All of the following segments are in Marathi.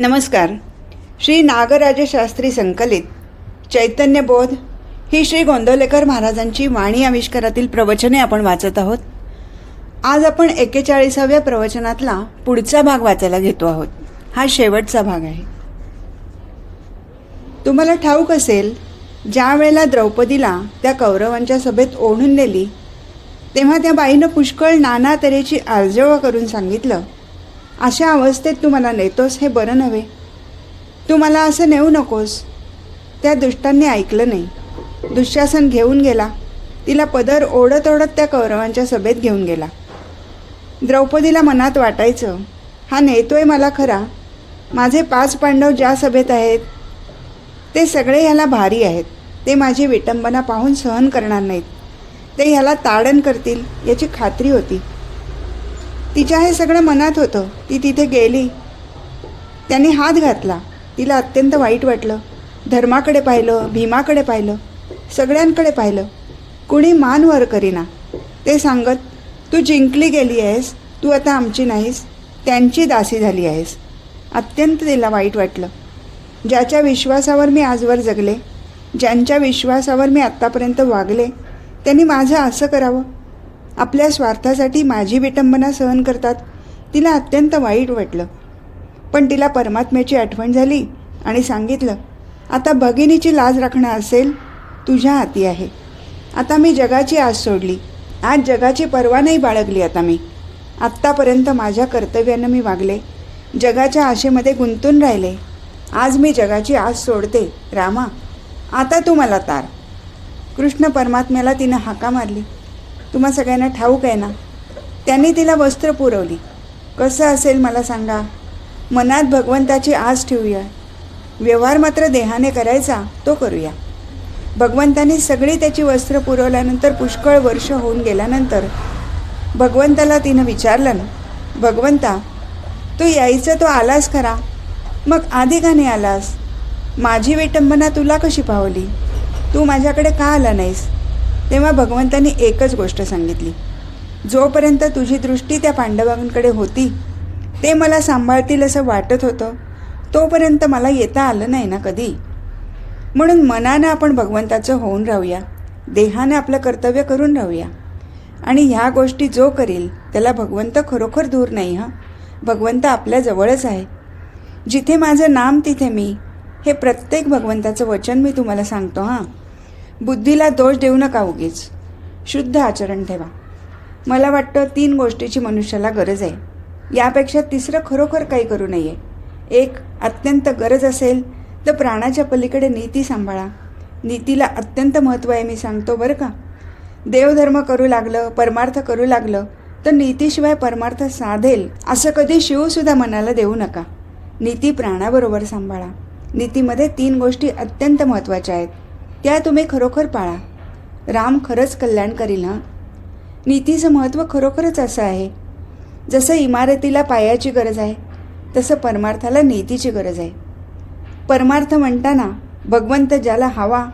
नमस्कार. श्री नागराजशास्त्री संकलित चैतन्यबोध ही श्री गोंदवलेकर महाराजांची वाणी आविष्कारातील प्रवचने आपण वाचत आहोत. आज आपण एक्केचाळीसाव्या प्रवचनातला पुढचा भाग वाचायला घेतो आहोत. हा शेवटचा भाग आहे. तुम्हाला ठाऊक असेल ज्या वेळेला द्रौपदीला त्या कौरवांच्या सभेत ओढून नेली तेव्हा त्या बाईनं पुष्कळ नाना तऱ्हेची आर्जवा करून सांगितलं अशा अवस्थेत तू मला नेतोस हे बरं नव्हे. तू मला असं नेऊ नकोस. त्या दुष्टांनी ऐकलं नाही. दुःशासन घेऊन गेला. तिला पदर ओढत ओढत त्या कौरवांच्या सभेत घेऊन गेला. द्रौपदीला मनात वाटायचं हा नेतोय मला खरा. माझे पाच पांडव ज्या सभेत आहेत ते सगळे ह्याला भारी आहेत. ते माझी विटंबना पाहून सहन करणार नाहीत. ते ह्याला ताडण करतील याची खात्री होती. तिच्या हे सगळं मनात होतं. ती तिथे गेली. त्यांनी हात घातला. तिला अत्यंत वाईट वाटलं. धर्माकडे पाहिलं भीमाकडे पाहिलं सगळ्यांकडे पाहिलं. कुणी मान वर करीना. ते सांगत तू जिंकली गेली आहेस. तू आता आमची नाहीस. त्यांची दासी झाली आहेस. अत्यंत तिला वाईट वाटलं. ज्याच्या विश्वासावर मी आजवर जगले ज्यांच्या विश्वासावर मी आत्तापर्यंत वागले त्यांनी माझं असं करावं? आपल्या स्वार्थासाठी माझी विटंबना सहन करतात. तिला अत्यंत वाईट वाटलं. पण तिला परमात्म्याची आठवण झाली आणि सांगितलं आता भगिनीची लाज राखणं असेल तुझ्या हाती आहे. आता मी जगाची आस सोडली. आज जगाची पर्वा नाही बाळगली आता मी. आत्तापर्यंत माझ्या कर्तव्यानं मी वागले. जगाच्या आशेमध्ये गुंतून राहिले. आज मी जगाची आस सोडते रामा. आता तू मला तार. कृष्ण परमात्म्याला तिनं हाका मारली. तुम्हा सगळ्यांना ठाऊक आहे ना? त्यांनी तिला वस्त्र पुरवली. कसं असेल मला सांगा? मनात भगवंताची आस ठेवूया. व्यवहार मात्र देहाने करायचा तो करूया. भगवंताने सगळी त्याची वस्त्र पुरवल्यानंतर पुष्कळ वर्ष होऊन गेल्यानंतर भगवंताला तिनं विचारलं ना भगवंता तू यायचं तो आलास खरा? मग आधी का नाही आलास? माझी विटंबना तुला कशी पावली? तू माझ्याकडे का आला नाहीस? तेव्हा भगवंतांनी एकच गोष्ट सांगितली. जोपर्यंत तुझी दृष्टी त्या पांडवांकडे होती ते मला सांभाळतील असं वाटत होतं तोपर्यंत मला येता आलं नाही ना कधी. म्हणून मनानं आपण भगवंताचं होऊन राहूया देहानं आपलं कर्तव्य करून राहूया. आणि ह्या गोष्टी जो करील त्याला भगवंत खरोखर दूर नाही हां? भगवंत आपल्या जवळच आहे. जिथे माझं नाम तिथे मी हे प्रत्येक भगवंताचं वचन मी तुम्हाला सांगतो हां? बुद्धीला दोष देऊ नका उगीच. शुद्ध आचरण ठेवा. मला वाटतं तीन गोष्टीची मनुष्याला गरज आहे. यापेक्षा तिसरं खरोखर काही करू नये. एक अत्यंत गरज असेल तर प्राणाच्या पलीकडे नीती सांभाळा. नीतीला अत्यंत महत्त्व आहे मी सांगतो बरं का? देवधर्म करू लागलं परमार्थ करू लागलं तर नीतीशिवाय परमार्थ साधेल असं कधी शिवसुद्धा मनाला देऊ नका. नीती प्राणाबरोबर सांभाळा. नीतीमध्ये तीन गोष्टी अत्यंत महत्त्वाच्या आहेत. त्या तुम्ही खरोखर पाळा. राम खरंच कल्याण करील हां? नीतीचं महत्त्व खरोखरच असं आहे. जसं इमारतीला पायाची गरज आहे तसं परमार्थाला नीतीची गरज आहे. परमार्थ म्हणताना भगवंत ज्याला हवा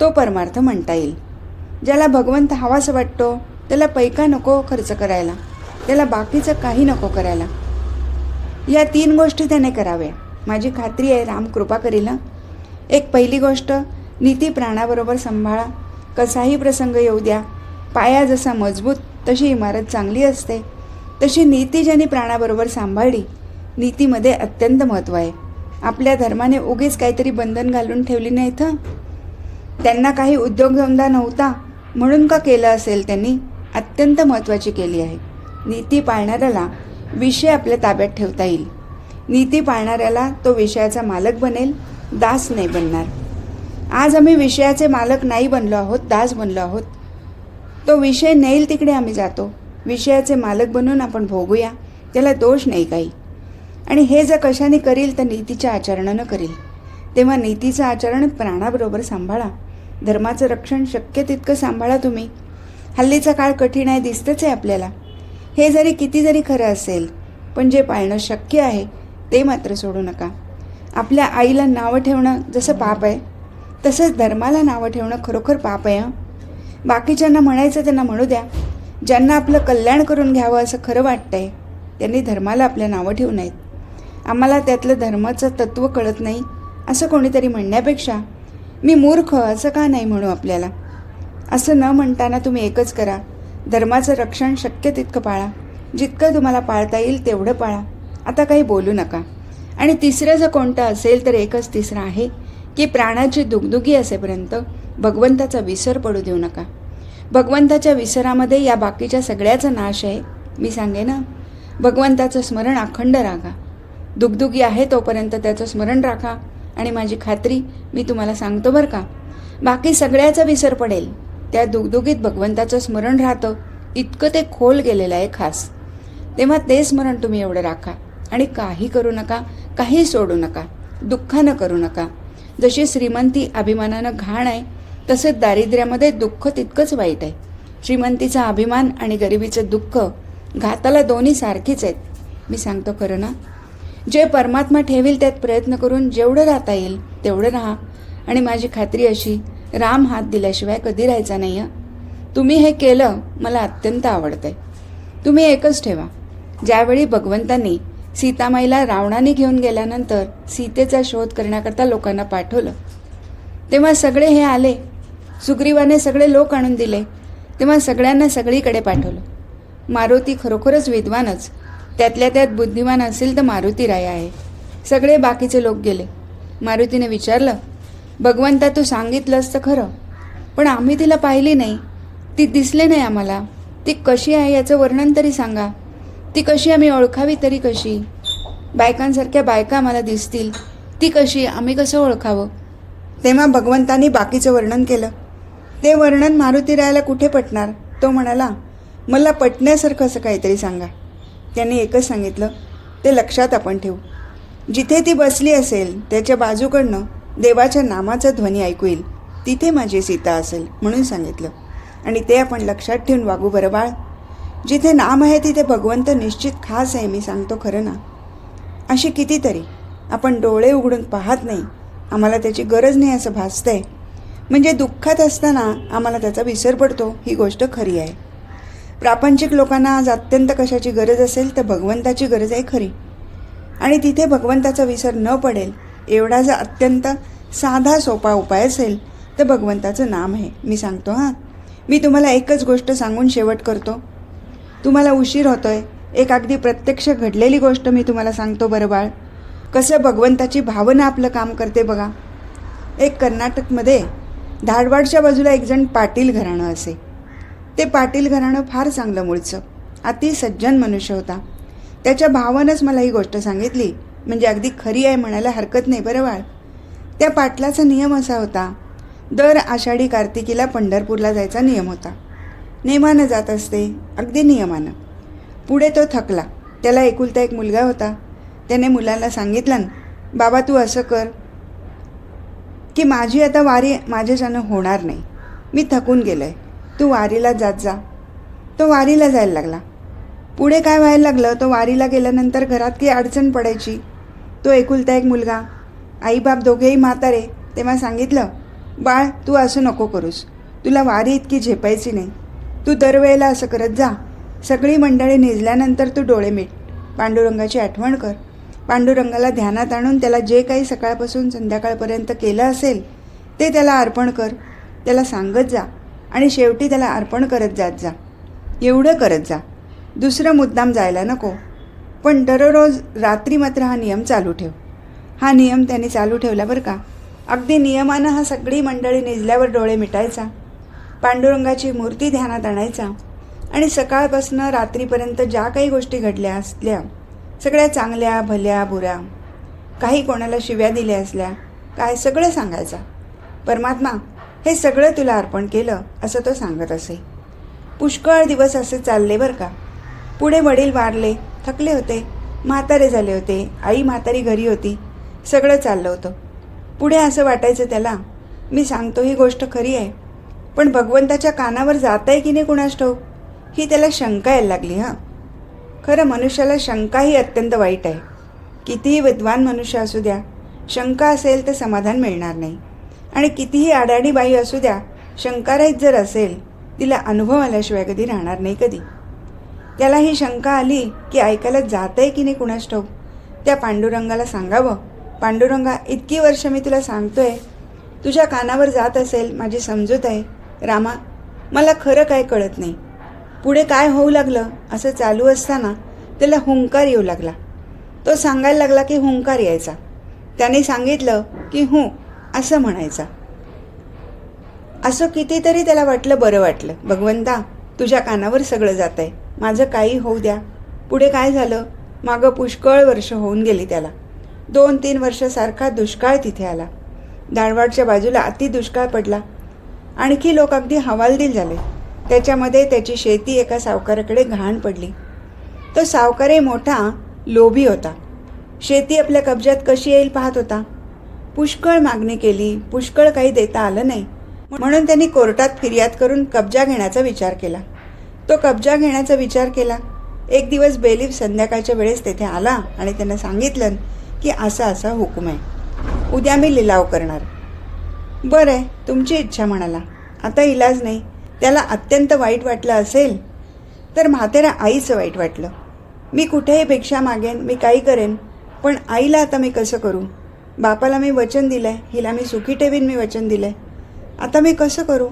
तो परमार्थ म्हणता येईल. ज्याला भगवंत हवासं वाटतो त्याला पैका नको खर्च करायला. त्याला बाकीचं काही नको करायला. या तीन गोष्टी त्याने कराव्या. माझी खात्री आहे राम कृपा करील एक पहिली गोष्ट नीती प्राणाबरोबर सांभाळा. कसाही प्रसंग येऊ द्या. पाया जसा मजबूत तशी इमारत चांगली असते. तशी नीती ज्यांनी प्राणाबरोबर सांभाळली नीतीमध्ये अत्यंत महत्त्व आहे. आपल्या धर्माने उगीच काहीतरी बंधन घालून ठेवली नाही हं. त्यांना काही उद्योगधंदा नव्हता म्हणून का केलं असेल त्यांनी? अत्यंत महत्त्वाची केली आहे. नीती पाळणाऱ्याला विषय आपल्या ताब्यात ठेवता येईल. नीती पाळणाऱ्याला तो विषयाचा मालक बनेल दास नाही बनणार. आज आम्ही विषयाचे मालक नाही बनलो आहोत दास बनलो आहोत. तो विषय नेईल तिकडे आम्ही जातो. विषयाचे मालक बनून आपण भोगूया त्याला दोष नाही काही. आणि हे जर कशाने करील तर नीतीच्या आचरणानं करील. तेव्हा नीतीचं आचरण प्राणाबरोबर सांभाळा. धर्माचं रक्षण शक्य तितकं सांभाळा तुम्ही. हल्लीचा काळ कठीण आहे दिसतंच आहे आपल्याला. हे जरी किती जरी खरं असेल पण जे पाळणं शक्य आहे ते मात्र सोडू नका. आपल्या आईला नावं ठेवणं जसं पाप आहे तसंच धर्माला नावं ठेवणं खरोखर पाप आहे बाकीच्यांना म्हणायचं त्यांना म्हणू द्या. ज्यांना आपलं कल्याण करून घ्यावं असं खरं वाटतंय त्यांनी धर्माला आपल्या नावं ठेवू नयेत. आम्हाला त्यातलं धर्माचं तत्त्व कळत नाही असं कोणीतरी म्हणण्यापेक्षा मी मूर्ख असं का नाही म्हणू आपल्याला? असं न म्हणताना तुम्ही एकच करा. धर्माचं रक्षण शक्य तितकं पाळा. जितकं तुम्हाला पाळता येईल तेवढं पाळा. आता काही बोलू नका. आणि तिसरं जर कोणतं असेल तर एकच तिसरं आहे. की प्राणाची दुगदुगी असेपर्यंत भगवंताचा विसर पडू देऊ नका. भगवंताच्या विसरामध्ये या बाकीच्या सगळ्याचा नाश आहे. मी सांगे ना भगवंताचं स्मरण अखंड राखा. दुगदुगी आहे तोपर्यंत त्याचं स्मरण राखा. आणि माझी खात्री मी तुम्हाला सांगतो बरं का बाकी सगळ्याचा विसर पडेल. त्या दुगदुगीत भगवंताचं स्मरण राहतं. इतकं ते खोल गेलेलं आहे खास. तेव्हा ते स्मरण तुम्ही एवढं राखा. आणि काही करू नका काही सोडू नका. दुःखानं करू नका. जशी श्रीमंती अभिमानानं घाण आहे तसंच दारिद्र्यामध्ये दुःख तितकंच वाईट आहे. श्रीमंतीचा अभिमान आणि गरिबीचं दुःख घाताला दोन्ही सारखीच आहेत. मी सांगतो खरं ना? जे परमात्मा ठेवील त्यात प्रयत्न करून जेवढं राहता येईल तेवढं राहा. आणि माझी खात्री अशी राम हात दिल्याशिवाय कधी राहायचा नाही हं तुम्ही हे केलं मला अत्यंत आवडतंय. तुम्ही एकच ठेवा. ज्यावेळी भगवंतांनी सीतामाईला रावणाने घेऊन गेल्यानंतर सीतेचा शोध करण्याकरता लोकांना पाठवलं. तेव्हा सगळे हे आले. सुग्रीवाने सगळे लोक आणून दिले. तेव्हा सगळ्यांना सगळीकडे पाठवलं. मारुती खरोखरच विद्वानच. त्यातल्या त्यात बुद्धिमान असेल तर मारुती राय आहे. सगळे बाकीचे लोक गेले. मारुतीने विचारलं भगवंता तू सांगितलंस तर खरं पण आम्ही तिला पाहिली नाही. ती दिसले नाही आम्हाला. ती कशी आहे याचं वर्णन तरी सांगा. ती कशी आम्ही ओळखावी तरी कशी? बायकांसारख्या बायका आम्हाला दिसतील ती कशी? आम्ही कसं ओळखावं? तेव्हा भगवंतानी बाकीचं वर्णन केलं. ते वर्णन मारुतीरायाला कुठे पटणार? तो म्हणाला मला पटण्यासारखं असं काहीतरी सांगा. त्यांनी एकच सांगितलं ते लक्षात आपण ठेवू. जिथे ती बसली असेल त्याच्या बाजूकडनं देवाच्या नामाचा ध्वनी ऐकू येईल. तिथे माझी सीता असेल म्हणून सांगितलं. आणि ते आपण लक्षात ठेवून वागू बरं बाळ. जिथे नाम आहे तिथे भगवंत निश्चित खास आहे मी सांगतो खरं ना. अशी कितीतरी. आपण डोळे उघडून पाहत नाही. आम्हाला त्याची गरज नाही असं भासतंय. म्हणजे दुःखात असताना आम्हाला त्याचा विसर पडतो ही गोष्ट खरी आहे. प्रापंचिक लोकांना आज अत्यंत कशाची गरज असेल तर भगवंताची गरज आहे खरी. आणि तिथे भगवंताचा विसर न पडेल एवढा जर अत्यंत साधा सोपा उपाय असेल तर भगवंताचं नाम आहे. मी सांगतो हां. मी तुम्हाला एकच गोष्ट सांगून शेवट करतो. तुम्हाला उशीर होतोय. एक अगदी प्रत्यक्ष घडलेली गोष्ट मी तुम्हाला सांगतो बरं बाळ. कसं भगवंताची भावना आपलं काम करते बघा. एक कर्नाटकमध्ये धारवाडच्या बाजूला एकजण पाटील घराणं असे. ते पाटील घराणं फार चांगलं मूळचं. अति सज्जन मनुष्य होता. त्याच्या भावानंच मला ही गोष्ट सांगितली. म्हणजे अगदी खरी आहे म्हणायला हरकत नाही बरं बाळ. त्या पाटलाचा नियम असा होता. दर आषाढी कार्तिकीला पंढरपूरला जायचा नियम होता. नेमानं जात असते. अगदी नियमानं. पुढे तो थकला. त्याला एकुलता एक मुलगा होता. त्याने मुलांना सांगितलं बाबा तू असं कर की माझी आता वारी माझ्याच्यानं होणार नाही. मी थकून गेलो आहे तू वारीला जात जा. तो वारीला जायला लागला. पुढे काय व्हायला लागलं? तो वारीला गेल्यानंतर घरात की अडचण पडायची. तो एकुलता एक मुलगा. आईबाप दोघेही म्हातारे. तेव्हा सांगितलं बाळ तू असं नको करूस. तुला वारी इतकी झेपायची नाही. तू दरवेळेला असं करत जा. सगळी मंडळी निजल्यानंतर तू डोळे मिट. पांडुरंगाची आठवण कर. पांडुरंगाला ध्यानात आणून त्याला जे काही सकाळपासून संध्याकाळपर्यंत केलं असेल ते त्याला अर्पण कर. त्याला सांगत जा आणि शेवटी त्याला अर्पण करत जात जा. एवढं करत जा. दुसरं मुद्दाम जायला नको. पण दररोज रात्री मात्र हा नियम चालू ठेव. हा नियम त्यांनी चालू ठेवला बरं का? अगदी नियमानं हा सगळी मंडळी निजल्यावर डोळे मिटायचा. पांडुरंगाची मूर्ती ध्यानात आणायचा आणि सकाळपासून रात्रीपर्यंत ज्या काही गोष्टी घडल्या असल्या सगळ्या चांगल्या भल्या बुऱ्या काही कोणाला शिव्या दिल्या असल्या काय सगळं सांगायचा. परमात्मा हे सगळं तुला अर्पण केलं असं तो सांगत असे. पुष्कळ दिवस असे चालले बरं का. पुढे वडील वारले थकले होते म्हातारे झाले होते आई म्हातारी घरी होती सगळं चाललं होतं. पुढे असं वाटायचं त्याला मी सांगतो ही गोष्ट खरी आहे. पण भगवंताच्या कानावर जात आहे की नाही कुणास ठाऊक? ही त्याला शंका यायला लागली हां. खरं मनुष्याला शंका ही अत्यंत वाईट आहे. कितीही विद्वान मनुष्य असू द्या शंका असेल तर समाधान मिळणार नाही. आणि कितीही आडाणी बाई असू द्या शंकारहित जर असेल तिला अनुभव आल्याशिवाय कधी राहणार नाही कधी. त्याला ही शंका आली की ऐकायला जात आहे की नाही कुणास ठाऊक? त्या पांडुरंगाला सांगावं. पांडुरंगा इतकी वर्ष मी तुला सांगतोय तुझ्या कानावर जात असेल माझी समजूत आहे. रामा मला खरं काय कळत नाही. पुढे काय होऊ लागलं असं चालू असताना त्याला हुंकार येऊ लागला. तो सांगायला लागला की हुंकार यायचा. त्याने सांगितलं की हू असं म्हणायचा. असं कितीतरी त्याला वाटलं बरं वाटलं. भगवंता तुझ्या कानावर सगळं जात आहे माझं काही होऊ द्या. पुढे काय झालं? मागं पुष्कळ वर्ष होऊन गेली त्याला. दोन तीन वर्षासारखा दुष्काळ तिथे आला. दाळवाडच्या बाजूला अति दुष्काळ पडला. आणखी लोक अगदी हवालदिल झाले. त्याच्यामध्ये त्याची शेती एका सावकाराकडे घाण पडली. तो सावकारही मोठा लोभी होता. शेती आपल्या कब्जात कशी येईल पाहत होता. पुष्कळ मागणी केली पुष्कळ काही देता आलं नाही. म्हणून त्यांनी कोर्टात फिर्याद करून कब्जा घेण्याचा विचार केला. तो कब्जा घेण्याचा विचार केला. एक दिवस बेलीफ संध्याकाळच्या वेळेस तेथे आला आणि त्यांना सांगितलं की असा असा हुकूम आहे. उद्या मी लिलाव करणार. बरं आहे तुमची इच्छा म्हणाला. आता इलाज नाही. त्याला अत्यंत वाईट वाटलं असेल तर म्हातेरा आईचं वाईट वाटलं. मी कुठेही भिक्षा मागेन मी काही करेन पण आईला आता मी कसं करू? बापाला मी वचन दिलं आहे हिला मी सुखी ठेवीन मी वचन दिलं आहे आता मी कसं करू?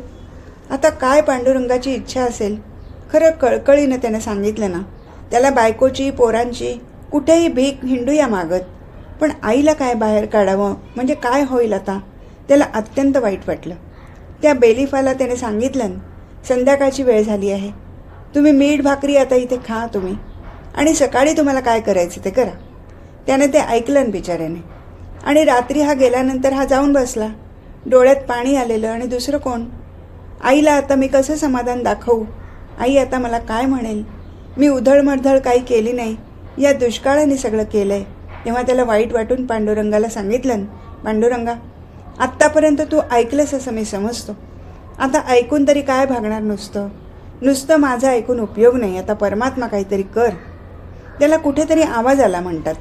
आता काय पांडुरंगाची इच्छा असेल? खरं कळकळीनं त्यानं सांगितलं ना. त्याला बायकोची पोरांची कुठेही भीक हिंडूया मागत. पण आईला काय बाहेर काढावं? म्हणजे काय होईल आता? त्याला अत्यंत वाईट वाटलं. त्या बेलिफाला त्याने सांगितलं संध्याकाळची वेळ झाली आहे. तुम्ही मीठ भाकरी आता इथे खा तुम्ही. आणि सकाळी तुम्हाला काय करायचं ते करा. त्याने ते ऐकलं बिचाऱ्याने. आणि रात्री हा गेल्यानंतर हा जाऊन बसला. डोळ्यात पाणी आलेलं आणि दुसरं कोण? आईला आता मी कसं समाधान दाखवू? आई आता मला काय म्हणेल? मी उधळमधळ काही केली नाही. या दुष्काळाने सगळं केलं आहे तेव्हा त्याला वाईट वाटून पांडुरंगाला सांगितलं पांडुरंगा आत्तापर्यंत तू ऐकलंस असं मी समजतो. आता ऐकून तरी काय भागणार नुसतं? नुसतं माझा ऐकून उपयोग नाही. आता परमात्मा काहीतरी कर. त्याला कुठेतरी आवाज आला म्हणतात.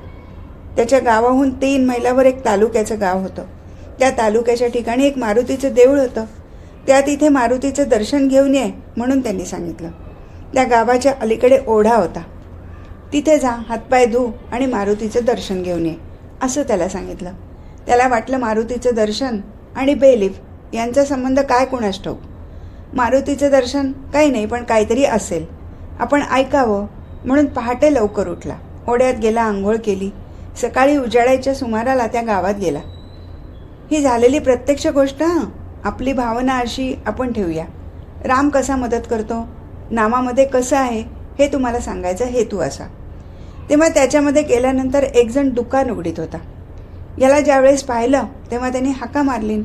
त्याच्या गावाहून तीन मैलावर एक तालुक्याचं गाव होतं. त्या तालुक्याच्या ठिकाणी एक मारुतीचं देऊळ होतं. त्या तिथे मारुतीचं दर्शन घेऊन ये म्हणून त्यांनी सांगितलं. त्या गावाच्या अलीकडे ओढा होता. तिथे जा हातपाय धू आणि मारुतीचं दर्शन घेऊन ये असं त्याला सांगितलं. त्याला वाटलं मारुतीचं दर्शन आणि बेलिफ यांचा संबंध काय कुणास ठाऊक? मारुतीचं दर्शन काही नाही पण काहीतरी असेल. आपण ऐकावं म्हणून पहाटे लवकर उठला. ओढ्यात गेला आंघोळ केली. सकाळी उजाडायच्या सुमाराला त्या गावात गेला. ही झालेली प्रत्यक्ष गोष्ट आपली भावना अशी आपण ठेवूया. राम कसा मदत करतो? नामामध्ये कसं आहे? हे तुम्हाला सांगायचा हेतू असा. तेव्हा त्याच्यामध्ये गेल्यानंतर एकजण दुकान उघडीत होता. याला ज्यावेळेस पाहिलं तेव्हा त्यांनी हाका मारली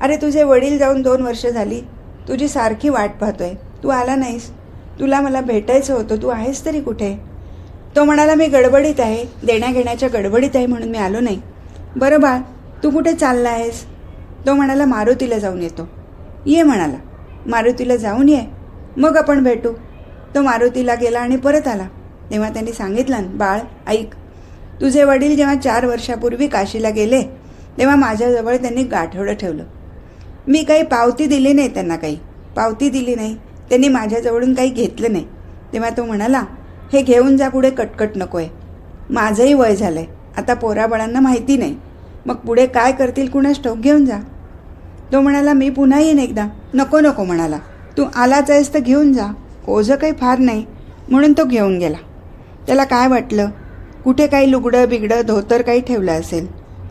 अरे तुझे वडील जाऊन दोन वर्ष झाली. तुझी सारखी वाट पाहतोय. तू आला नाहीस. तुला मला भेटायचं होतं. तू आहेस तरी कुठे? तो म्हणाला मी गडबडीत आहे. देण्याघेण्याच्या गडबडीत आहे म्हणून मी आलो नाही. बरं बाळ तू कुठे चालला आहेस? तो म्हणाला मारुतीला जाऊन येतो. ये म्हणाला. मारुतीला जाऊन ये. मग आपण भेटू. तो मारुतीला गेला आणि परत आला. तेव्हा त्यांनी सांगितलं बाळ ऐक तुझे वडील जेव्हा चार वर्षापूर्वी काशीला गेले तेव्हा माझ्याजवळ त्यांनी गाठोडं ठेवलं. मी काही पावती दिली नाही त्यांना काही. पावती दिली नाही. त्यांनी माझ्याजवळून काही घेतलं नाही. तेव्हा तो म्हणाला हे घेऊन जा पुढे कटकट नको आहे माझंही वय झालं आहे आता पोराबाळांना माहिती नाही. मग पुढे काय करतील कुणास ठोक घेऊन जा. तो म्हणाला मी पुन्हा येईन एकदा. नको नको म्हणाला. तू आलाच आहेस तर घेऊन जा. ओझं काही फार नाही. म्हणून तो घेऊन गेला. त्याला काय वाटलं? कुठे काही लुगडं बिगडं धोतर काही ठेवलं असेल.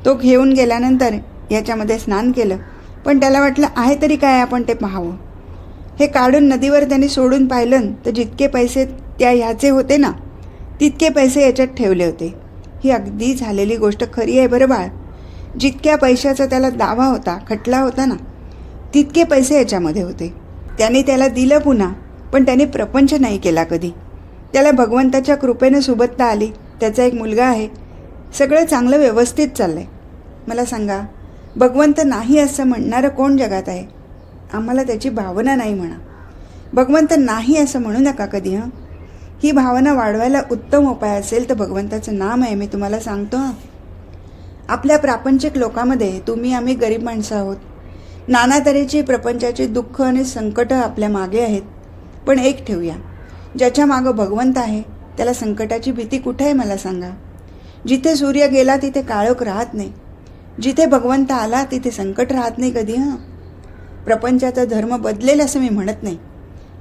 तो घेऊन गेल्यानंतर याच्यामध्ये स्नान केलं. पण त्याला वाटलं आहे तरी काय आपण ते पाहावं? हे काढून नदीवर त्याने सोडून पाहिलं तर जितके पैसे त्या ह्याचे होते ना तितके पैसे याच्यात ठेवले होते. ही अगदी झालेली गोष्ट खरी आहे बरं बाळ. जितक्या पैशाचा त्याला दावा होता खटला होता ना तितके पैसे याच्यामध्ये होते. त्याने त्याला दिलं पुन्हा पण त्याने प्रपंच नाही केला कधी. त्याला भगवंताच्या कृपेनं सुबत्ता आली. त्याचा एक मुलगा आहे. सगळं चांगलं व्यवस्थित चाललं आहे मला सांगा भगवंत नाही असं म्हणणारं कोण जगात आहे? आम्हाला त्याची भावना नाही म्हणा. भगवंत नाही असं म्हणू नका कधी हं? ही भावना वाढवायला उत्तम उपाय असेल तर भगवंताचं नाम आहे मी तुम्हाला सांगतो हं? आपल्या प्रापंचिक लोकामध्ये तुम्ही आम्ही गरीब माणसं आहोत. नाना तऱ्हेची प्रपंचाची दुःख आणि संकटं आपल्या मागे आहेत. पण एक ठेवूया. ज्याच्या मागं भगवंत आहे त्याला संकटाची भीती कुठे आहे मला सांगा? जिथे सूर्य गेला तिथे काळोख राहत नाही. जिथे भगवंत आला तिथे संकट राहत नाही कधी हां? प्रपंचाचा धर्म बदलेल असं मी म्हणत नाही.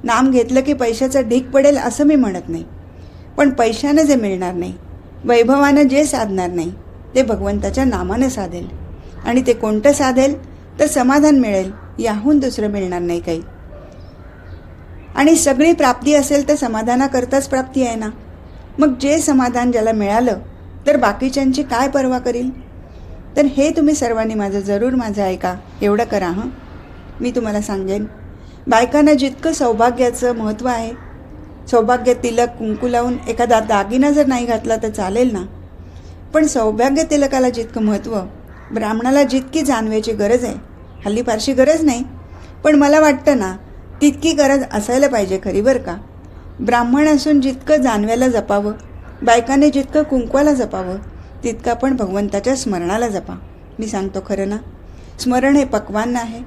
नाम घेतलं की पैशाचा ढीक पडेल असं मी म्हणत नाही. पण पैशानं जे मिळणार नाही वैभवानं जे साधणार नाही ते भगवंताच्या नामानं साधेल. आणि ते कोणतं साधेल? तर समाधान मिळेल याहून दुसरं मिळणार नाही काही. आणि सगळी प्राप्ती असेल तर समाधानाकरताच प्राप्ती आहे ना? मग जे समाधान ज्याला मिळालं तर बाकीच्यांची काय पर्वा करील? तर हे तुम्ही सर्वांनी माझं जरूर माझं ऐका. एवढं करा हं? मी तुम्हाला सांगेन. बायकांना जितकं सौभाग्याचं महत्त्व आहे सौभाग्य तिलक कुंकू लावून एखादा दागिना जर नाही घातला तर चालेल ना? पण सौभाग्य तिलकाला जितकं महत्त्व ब्राह्मणाला जितकी जाणवायची गरज आहे हल्ली फारशी गरज नाही. पण मला वाटतं ना तितकी गरज असायला पाहिजे खरी बरं का? ब्राह्मण असून जितकं जानव्याला जपावं बायकाने जितकं कुंकवाला जपावं तितकं आपण भगवंताच्या स्मरणाला जपा. मी सांगतो खरं ना? स्मरण हे पक्वान्न आहे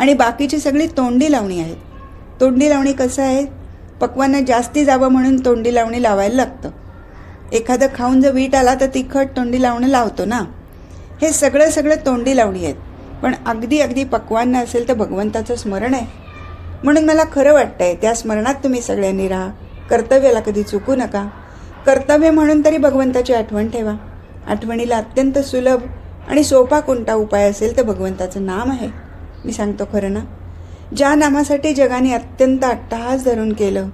आणि बाकीची सगळी तोंडी लावणी आहेत. तोंडी लावणी कसं आहे? पक्वानं जास्ती जावं म्हणून तोंडी लावणी लावायला लागतं. एखादं खाऊन जर वीट आला तर तिखट तोंडी लावणं लावतो ना? हे सगळं सगळं तोंडी लावणी आहेत. पण अगदी अगदी पक्वान्न असेल तर भगवंताचं स्मरण आहे. म्हणून मला खरं वाटतंय त्या स्मरणात तुम्ही सगळ्यांनी राहा. कर्तव्याला कधी चुकू नका. कर्तव्य म्हणून तरी भगवंताची आठवण ठेवा. आठवणीला अत्यंत सुलभ आणि सोपा कोणता उपाय असेल तर भगवंताचं नाम आहे. मी सांगतो खरं ना? ज्या नामासाठी जगाने अत्यंत अट्टहास धरून केलं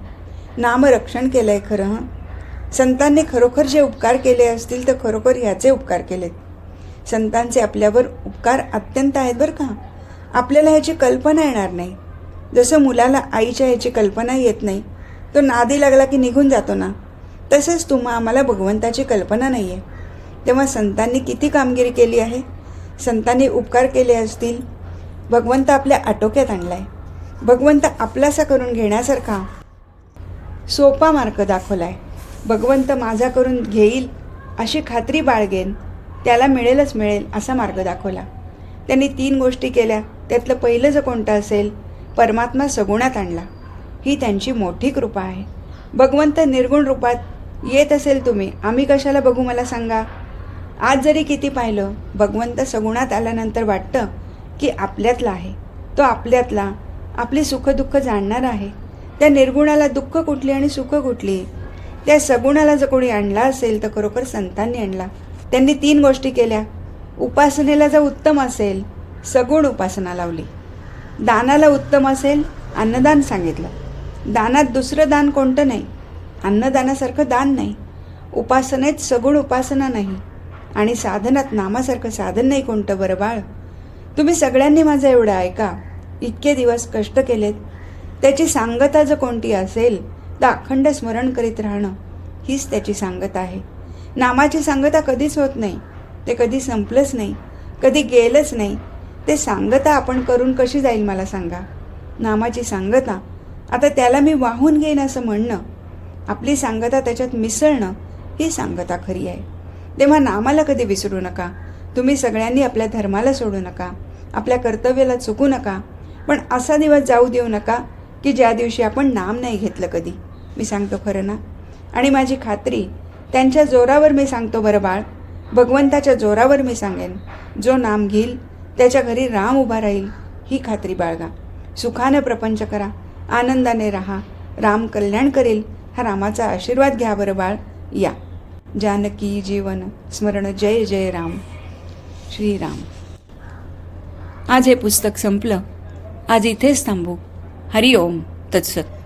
नामरक्षण केलं आहे खरं हं? संतांनी खरोखर जे उपकार केले असतील तर खरोखर ह्याचे उपकार केलेत. संतांचे आपल्यावर उपकार अत्यंत आहेत बरं का? आपल्याला ह्याची कल्पना येणार नाही. जसं मुलाला आईच्या ह्याची कल्पना येत नाही तो नादी लागला की निघून जातो ना. तसंच तुम्हा आम्हाला भगवंताची कल्पना नाही आहे तेव्हा संतांनी किती कामगिरी केली आहे? संतांनी उपकार केले असतील? भगवंत आपल्या आटोक्यात आणला आहे भगवंत आपलासा करून घेण्यासारखा सोपा मार्ग दाखवला आहे भगवंत माझा करून घेईल अशी खात्री बाळगेन त्याला मिळेलच मिळेल असा मार्ग दाखवला. त्यांनी तीन गोष्टी केल्या. त्यातलं पहिलं जर कोणतं असेल परमात्मा सगुणात आणला. ही त्यांची मोठी कृपा आहे. भगवंत निर्गुण रूपात येत असेल तुम्ही आम्ही कशाला बघू मला सांगा? आज जरी किती पाहिलं भगवंत सगुणात आल्यानंतर वाटतं की आपल्यातला आहे. तो आपल्यातला आपली सुखदुःख जाणणार आहे. त्या निर्गुणाला दुःख कुठली आणि सुख कुठली? त्या सगुणाला जर कोणी आणला असेल तर खरोखर संतांनी आणला. त्यांनी तीन गोष्टी केल्या. उपासनेला जर उत्तम असेल सगुण उपासना लावली. दानाला उत्तम असेल अन्नदान सांगितलं. दानात दुसरं दान कोणतं नाही? अन्नदानासारखं दान नाही. उपासनेत सगुण उपासना नाही. आणि साधनात नामासारखं साधन नाही कोणतं बरं बाळ? तुम्ही सगळ्यांनी माझं एवढं ऐका. इतके दिवस कष्ट केलेत. त्याची सांगता जर कोणती असेल तर अखंड स्मरण करीत राहणं हीच त्याची सांगता आहे. नामाची सांगता कधीच होत नाही. ते कधी संपलंच नाही. कधी गेलंच नाही. ते सांगता आपण करून कशी जाईल मला सांगा? नामाची सांगता. आता त्याला मी वाहून घेईन असं म्हणणं आपली सांगता त्याच्यात मिसळणं ही सांगता खरी आहे. तेव्हा नामाला कधी विसरू नका. तुम्ही सगळ्यांनी आपल्या धर्माला सोडू नका. आपल्या कर्तव्याला चुकू नका. पण असा दिवस जाऊ देऊ नका की ज्या दिवशी आपण नाम नाही घेतलं कधी. मी सांगतो खरं ना? आणि माझी खात्री त्यांच्या जोरावर मी सांगतो बरं बाळ. भगवंताच्या जोरावर मी सांगेन. जो नाम घेईल त्याच्या घरी राम उभा राहील ही खात्री बाळगा. सुखानं प्रपंच करा आनंदाने राहा राम कल्याण करेल हा रामाचा आशीर्वाद घ्या बरं बाळ या. जानकी जीवन स्मरण जय जय राम. श्रीराम. आज हे पुस्तक संपलं. आज इथेच थांबू. हरिओम तत्सत.